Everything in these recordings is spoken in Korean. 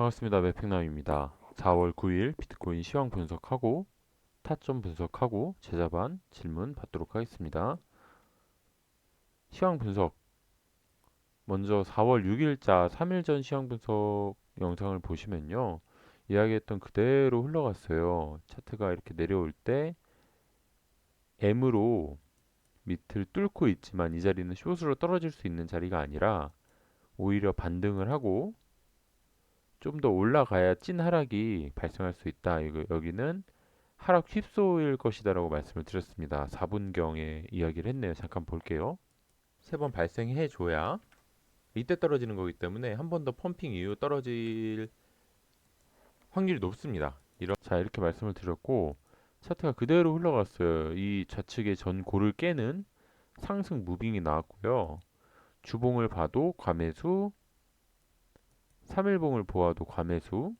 반갑습니다. 매핑남입니다. 4월 9일 비트코인 시황 분석하고 타점 분석하고 제자반 질문 받도록 하겠습니다. 시황 분석 먼저 4월 6일자 3일 전 시황 분석 영상을 보시면요. 이야기했던 그대로 흘러갔어요. 차트가 이렇게 내려올 때 M으로 밑을 뚫고 있지만 이 자리는 숏으로 떨어질 수 있는 자리가 아니라 오히려 반등을 하고 좀 더 올라가야 찐 하락이 발생할 수 있다. 여기는 하락 휩소일 것이다라고 말씀을 드렸습니다. 4분경에 이야기를 했네요. 잠깐 볼게요. 세 번 발생해 줘야 이때 떨어지는 거기 때문에 한 번 더 펌핑 이후 떨어질 확률이 높습니다. 이런 자 이렇게 말씀을 드렸고 차트가 그대로 흘러갔어요. 이 좌측의 전 고를 깨는 상승 무빙이 나왔고요. 주봉을 봐도 과매수, 3일봉을 보아도 과매수,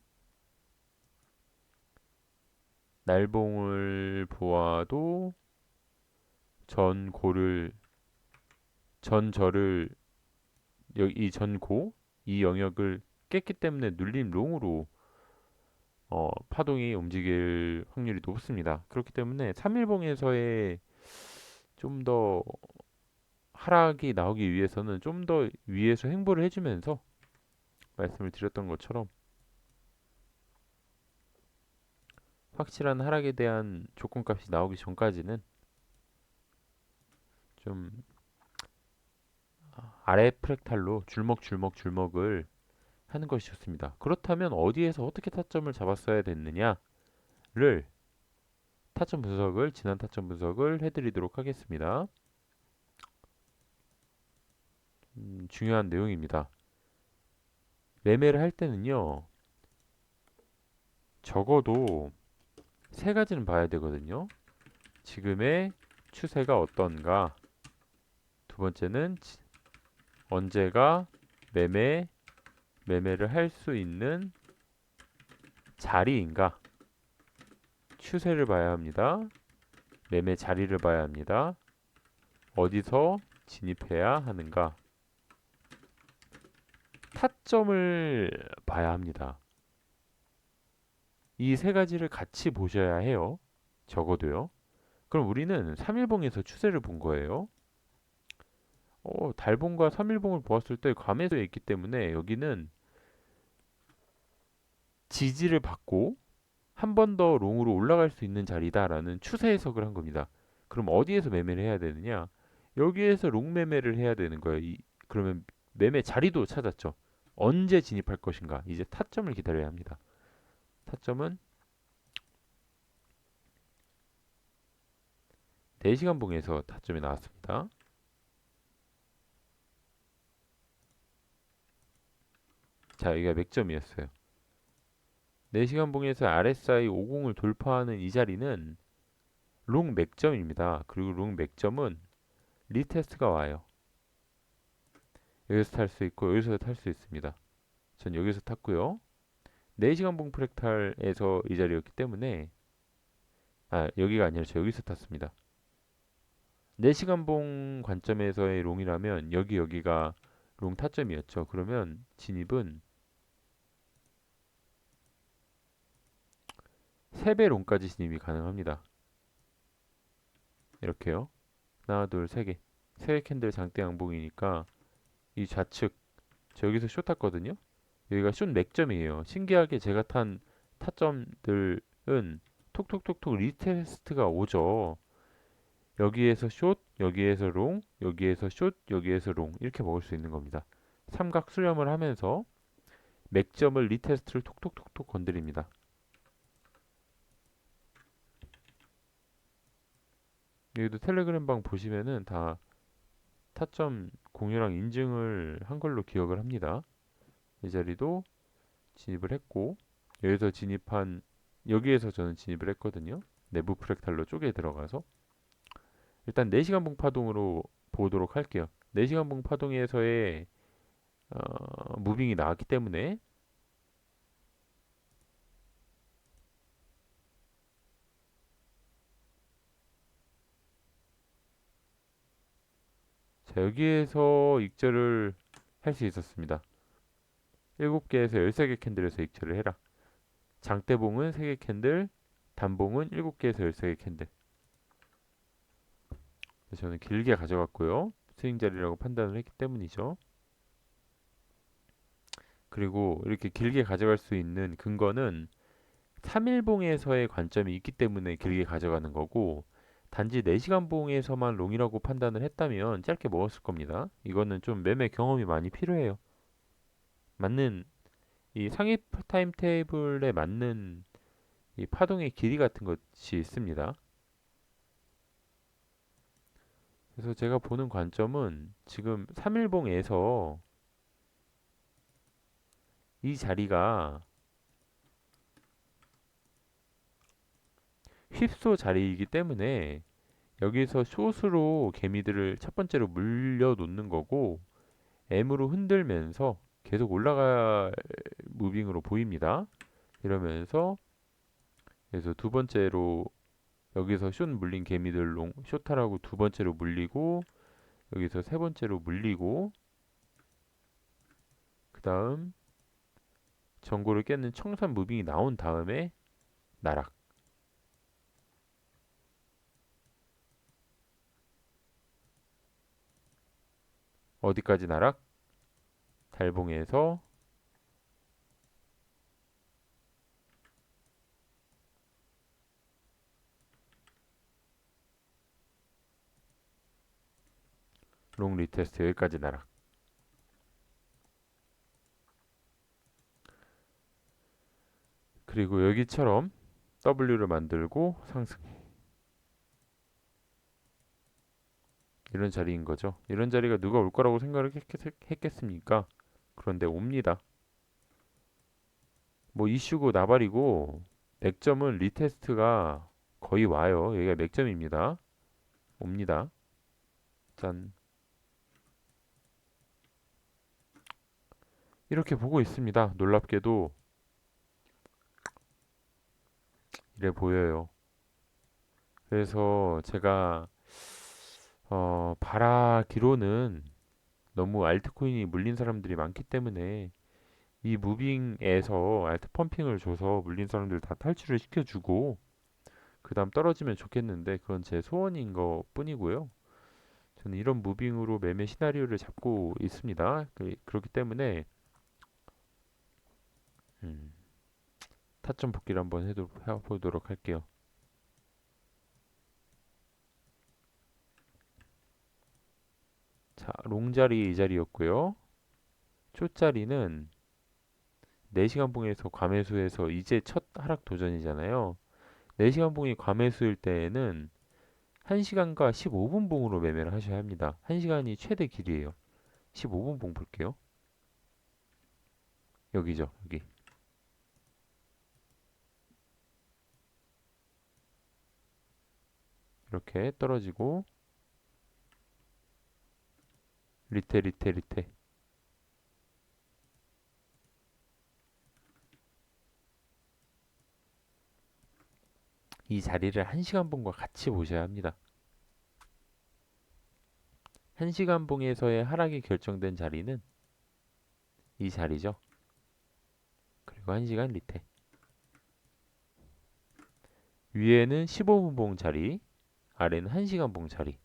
날봉을 보아도 전고를 여기 이 전고 이 영역을 깼기 때문에 눌림 롱으로 어, 파동이 움직일 확률이 높습니다. 그렇기 때문에 3일봉에서의 좀 더 하락이 나오기 위해서는 좀 더 위에서 행보를 해주면서 말씀을 드렸던 것처럼 확실한 하락에 대한 조건값이 나오기 전까지는 좀 아래 프랙탈로 줄먹 줄먹 줄먹을 하는 것이 좋습니다. 그렇다면 어디에서 어떻게 타점을 잡았어야 됐느냐를 타점 분석을 지난 타점 분석을 해드리도록 하겠습니다. 음, 중요한 내용입니다. 매매를 할 때는요. 적어도 세 가지는 봐야 되거든요. 지금의 추세가 어떤가? 두 번째는 언제가 매매 매매를 할 수 있는 자리인가? 추세를 봐야 합니다. 매매 자리를 봐야 합니다. 어디서 진입해야 하는가? 타점을 봐야 합니다. 이 세 가지를 같이 보셔야 해요. 적어도요. 그럼 우리는 3일봉에서 추세를 본 거예요. 어, 달봉과 3일봉을 보았을 때 과매도에 있기 때문에 여기는 지지를 받고 한 번 더 롱으로 올라갈 수 있는 자리다라는 추세 해석을 한 겁니다. 그럼 어디에서 매매를 해야 되느냐? 여기에서 롱 매매를 해야 되는 거예요. 이, 그러면 매매 자리도 찾았죠. 언제 진입할 것인가? 이제 타점을 기다려야 합니다. 타점은 4시간 봉에서 타점이 나왔습니다. 자, 여기가 맥점이었어요. 4시간 봉에서 RSI 50을 돌파하는 이 자리는 롱 맥점입니다. 그리고 롱 맥점은 리테스트가 와요. 여기서 탈 수 있고 여기서 탈 수 있습니다. 전 여기서 탔고요. 4시간 봉 프랙탈에서 이 자리였기 때문에 아 여기가 아니라 저 여기서 탔습니다. 4시간 봉 관점에서의 롱이라면 여기 여기가 롱 타점이었죠. 그러면 진입은 3배 롱까지 진입이 가능합니다. 이렇게요. 하나, 둘, 세 개. 세 캔들 장대 양봉이니까 이 좌측 저 여기서 숏 탔거든요. 여기가 숏 맥점이에요. 신기하게 제가 탄 타점들은 톡톡톡톡 리테스트가 오죠. 여기에서 숏, 여기에서 롱, 여기에서 숏, 여기에서 롱 이렇게 먹을 수 있는 겁니다. 삼각 수렴을 하면서 맥점을 리테스트를 톡톡톡톡 건드립니다. 여기도 텔레그램 방 보시면은 다 타점 공유랑 인증을 한 걸로 기억을 합니다. 이 자리도 진입을 했고 여기서 진입한 여기에서 저는 진입을 했거든요. 내부 프랙탈로 쪼개 들어가서 일단 4시간 봉 파동으로 보도록 할게요. 4시간 봉 파동에서의 어, 무빙이 나왔기 때문에 자, 여기에서 익절을 할 수 있었습니다. 7개에서 13개 캔들에서 익절을 해라. 장대봉은 3개 캔들, 단봉은 7개에서 13개 캔들. 저는 길게 가져갔고요. 스윙 자리라고 판단을 했기 때문이죠. 그리고 이렇게 길게 가져갈 수 있는 근거는 3일봉에서의 관점이 있기 때문에 길게 가져가는 거고 단지 4시간 봉에서만 롱이라고 판단을 했다면 짧게 먹었을 겁니다. 이거는 좀 매매 경험이 많이 필요해요. 맞는 이 상위 타임 테이블에 맞는 이 파동의 길이 같은 것이 있습니다. 그래서 제가 보는 관점은 지금 3일봉에서 이 자리가 휩소 자리이기 때문에 여기서 숏으로 개미들을 첫 번째로 물려 놓는 거고 M으로 흔들면서 계속 올라갈 무빙으로 보입니다. 이러면서 그래서 두 번째로 여기서 숏 물린 개미들 롱 숏하라고 두 번째로 물리고 여기서 세 번째로 물리고 그 다음 전고를 깨는 청산 무빙이 나온 다음에 나락 어디까지 나락? 달봉에서 롱 리테스트 여기까지 나락 그리고 여기처럼 W를 만들고 상승 이런 자리인 거죠. 이런 자리가 누가 올 거라고 생각을 했겠, 습니까 그런데 옵니다. 뭐 이슈고 나발이고 맥점은 리테스트가 거의 와요. 여기가 맥점입니다. 옵니다. 짠. 이렇게 보고 있습니다. 놀랍게도 이래 보여요. 그래서 제가 어, 바라기로는 너무 알트코인이 물린 사람들이 많기 때문에 이 무빙에서 알트 펌핑을 줘서 물린 사람들 다 탈출을 시켜주고 그 다음 떨어지면 좋겠는데 그건 제 소원인 것 뿐이고요. 저는 이런 무빙으로 매매 시나리오를 잡고 있습니다. 그, 렇기 때문에 음, 타점 복귀를 한번 해보도록 할게요. 자, 롱자리 이 자리였고요. 초자리는 4시간 봉에서 과매수해서 이제 첫 하락 도전이잖아요. 4시간 봉이 과매수일 때에는 1시간과 15분 봉으로 매매를 하셔야 합니다. 1시간이 최대 길이에요. 15분 봉 볼게요. 여기죠, 여기. 이렇게 떨어지고 리테 리테 리테 이 자리를 1시간 봉과 같이 보셔야 합니다. 1시간 봉에서의 하락이 결정된 자리는 이 자리죠. 그리고 1시간 리테 위에는 15분 봉 자리 아래는 1시간 봉 자리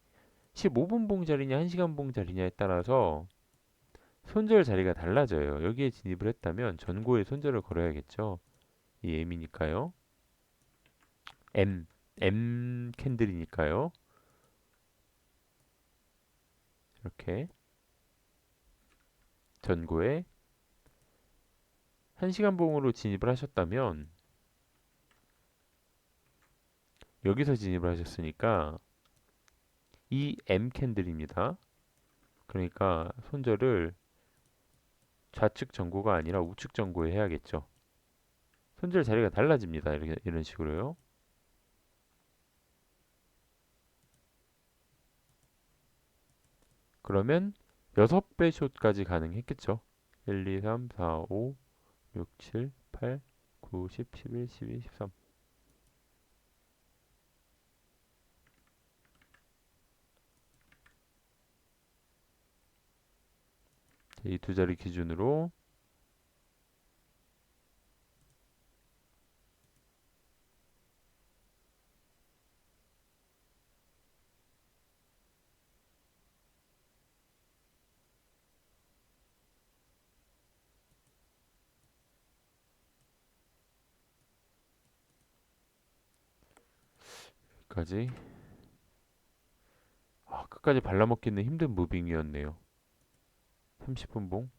15분 봉자리냐 1시간 봉자리냐에 따라서 손절 자리가 달라져요. 여기에 진입을 했다면 전고에 손절을 걸어야겠죠. 이 M이니까요. M, M 캔들이니까요. 이렇게 전고에 1시간 봉으로 진입을 하셨다면 여기서 진입을 하셨으니까 이 M 캔들입니다. 그러니까 손절을 좌측 전고가 아니라 우측 전고에 해야겠죠. 손절 자리가 달라집니다. 이렇게, 이런 식으로요. 그러면 6배 숏까지 가능했겠죠. 1, 2, 3, 4, 5, 6, 7, 8, 9, 10, 11, 12, 13 이 두 자리 기준으로 까지 아, 끝까지 발라먹기는 힘든 무빙이었네요. 30분 봉.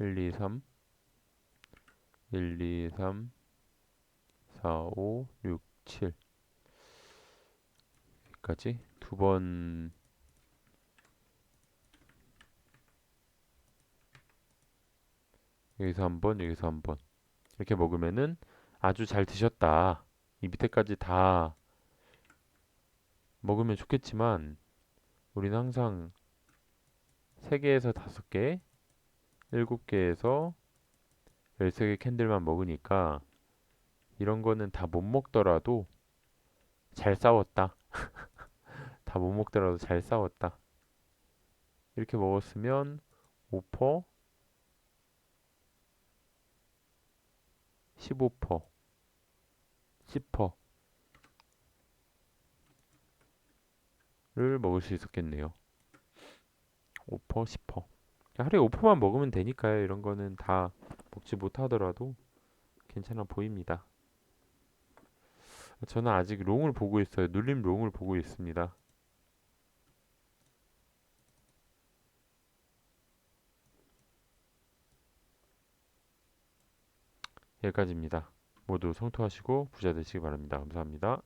일, 이, 삼, 일, 이, 삼, 사, 오, 육, 칠. 여기까지 두 번 여기서 한 번, 여기서 한 번. 이렇게 먹으면은 아주 잘 드셨다. 이 밑에까지 다 먹으면 좋겠지만 우리는 항상 3개에서 5개, 7개에서 13개 캔들만 먹으니까 이런 거는 다 못 먹더라도 잘 싸웠다. 다 못 먹더라도 잘 싸웠다. 이렇게 먹었으면 5%, 15%, 10%를 먹을 수 있었겠네요. 5%, 10%. 하루에 5%만 먹으면 되니까요. 이런 거는 다 먹지 못하더라도 괜찮아 보입니다. 저는 아직 롱을 보고 있어요. 눌림 롱을 보고 있습니다. 여기까지입니다. 모두 성투하시고 부자 되시기 바랍니다. 감사합니다.